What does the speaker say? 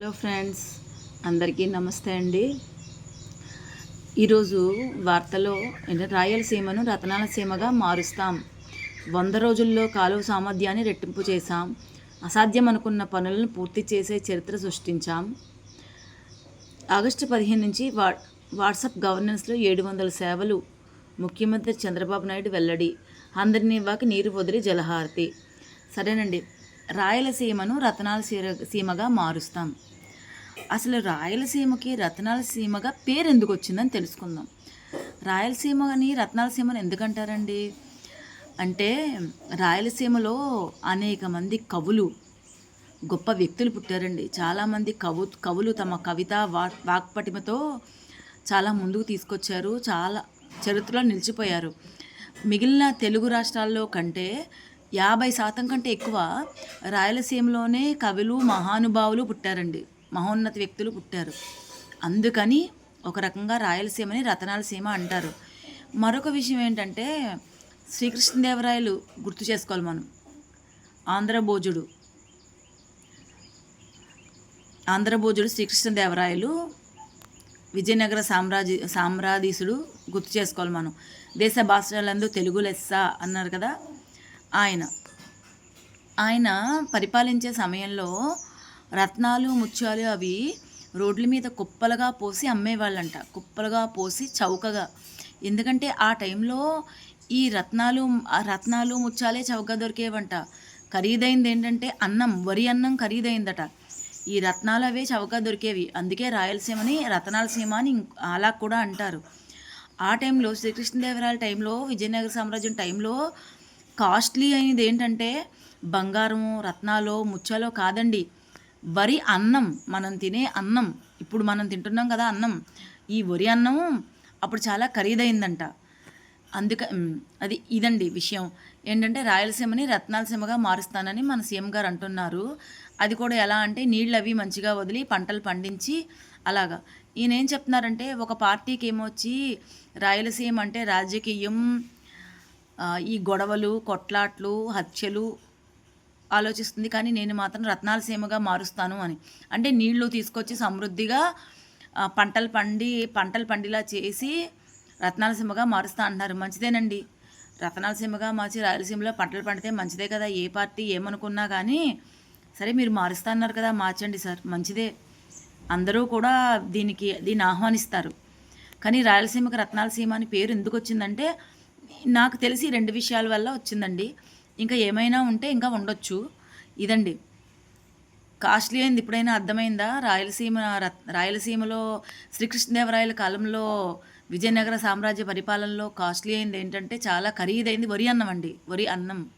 Hello friends అందరికీ నమస్తే అండి. ఈరోజు వార్తలో రాయలసీమను రతనాల సీమగా మారుస్తాం. వంద రోజుల్లో కాలువ సామర్థ్యాన్ని రెట్టింపు చేశాం. అసాధ్యం అనుకున్న పనులను పూర్తి చేసే చరిత్ర సృష్టించాం. ఆగస్టు పదిహేను నుంచి వా వాట్సాప్ గవర్నెన్స్లో ఏడు వందల సేవలు ముఖ్యమంత్రి చంద్రబాబు నాయుడు వెల్లడి అందరినీ వాకి నీరు వదిలి జలహారతి. సరేనండి. రాయలసీమను రతనాల సీర- సీమగా మారుస్తాం. అసలు రాయలసీమకి రతనాల సీమగా పేరు ఎందుకు వచ్చిందని తెలుసుకుందాం. రాయలసీమని రత్నాల సీమని ఎందుకంటారండి? అంటే రాయలసీమలో అనేక మంది కవులు గొప్ప వ్యక్తులు పుట్టారండి. చాలామంది కవు కవులు తమ కవిత వా వాక్పటిమతో చాలా ముందుకు తీసుకొచ్చారు. చాలా చరిత్రలో నిలిచిపోయారు. మిగిలిన తెలుగు రాష్ట్రాల్లో కంటే యాభై శాతం కంటే ఎక్కువ రాయలసీమలోనే కవులు మహానుభావులు పుట్టారండి. మహోన్నత వ్యక్తులు పుట్టారు. అందుకని ఒక రకంగా రాయలసీమని రతనాల సీమ అంటారు. మరొక విషయం ఏంటంటే శ్రీకృష్ణదేవరాయలు గుర్తు చేసుకోవాలి మనం. ఆంధ్రభోజుడు. ఆంధ్రభోజుడు శ్రీకృష్ణదేవరాయలు విజయనగర సామ్రాజ్య సామ్రాధీసుడు గుర్తు చేసుకోవాలి మనం. దేశ భాషలందు తెలుగు లెస్స అన్నారు కదా ఆయన. ఆయన పరిపాలించే సమయంలో రత్నాలు ముత్యాలు అవి రోడ్ల మీద కుప్పలుగా పోసి అమ్మేవాళ్ళంట. కుప్పలుగా పోసి చౌకగా. ఎందుకంటే ఆ టైంలో ఈ రత్నాలు ఆ రత్నాలు ముత్యాలే చౌకగా దొరికేవంట. ఖరీదైంది ఏంటంటే అన్నం వరి అన్నం ఖరీదైందట. ఈ రత్నాలు అవే చౌకగా దొరికేవి. అందుకే రాయలసీమని రత్నాలసీమ అని అలా కూడా అంటారు. ఆ టైంలో శ్రీకృష్ణదేవరాయల టైంలో విజయనగర సామ్రాజ్యం టైంలో కాస్ట్లీ అయినది ఏంటంటే బంగారం రత్నాలు ముత్యాలో కాదండి. వరి అన్నం మనం తినే అన్నం. ఇప్పుడు మనం తింటున్నాం కదా అన్నం. ఈ వరి అన్నం అప్పుడు చాలా ఖరీదైందంట. అందుక అది ఇదండి విషయం. ఏంటంటే రాయలసీమని రత్నాలసీమగా మారుస్తానని మన సీఎం గారు అంటున్నారు. అది కూడా ఎలా అంటే నీళ్ళు అవి మంచిగా వదిలి పంటలు పండించి అలాగా. ఈయన ఏం చెప్తున్నారంటే ఒక పార్టీకి ఏమొచ్చి రాయలసీమ అంటే రాజకీయం ఈ గొడవలు కొట్లాట్లు హత్యలు ఆలోచిస్తుంది. కానీ నేను మాత్రం రత్నాల సీమగా మారుస్తాను అని. అంటే నీళ్ళు తీసుకొచ్చి సమృద్ధిగా పంటలు పండి పంటలు పండిలా చేసి రత్నాల సీమగా మారుస్తా అంటున్నారు. మంచిదేనండి. రత్నాల సీమగా మార్చి రాయలసీమలో పంటలు పండితే మంచిదే కదా. ఏ పార్టీ ఏమనుకున్నా కానీ సరే మీరు మారుస్తా అన్నారు కదా మార్చండి సార్. మంచిదే. అందరూ కూడా దీనికి దీన్ని ఆహ్వానిస్తారు. కానీ రాయలసీమకి రత్నాల సీమ అని పేరు ఎందుకు వచ్చిందంటే నాకు తెలిసి రెండు విషయాల వల్ల వచ్చిందండి. ఇంకా ఏమైనా ఉంటే ఇంకా ఉండొచ్చు. ఇదండి. కాస్ట్లీ అయింది. ఇప్పుడైనా అర్థమైందా? రాయలసీమ రత్- రాయలసీమలో శ్రీకృష్ణదేవరాయల కాలంలో విజయనగర సామ్రాజ్య పరిపాలనలో కాస్ట్లీ అయింది. ఏంటంటే చాలా ఖరీదైంది. వరి అన్నం అండి. వరి అన్నం.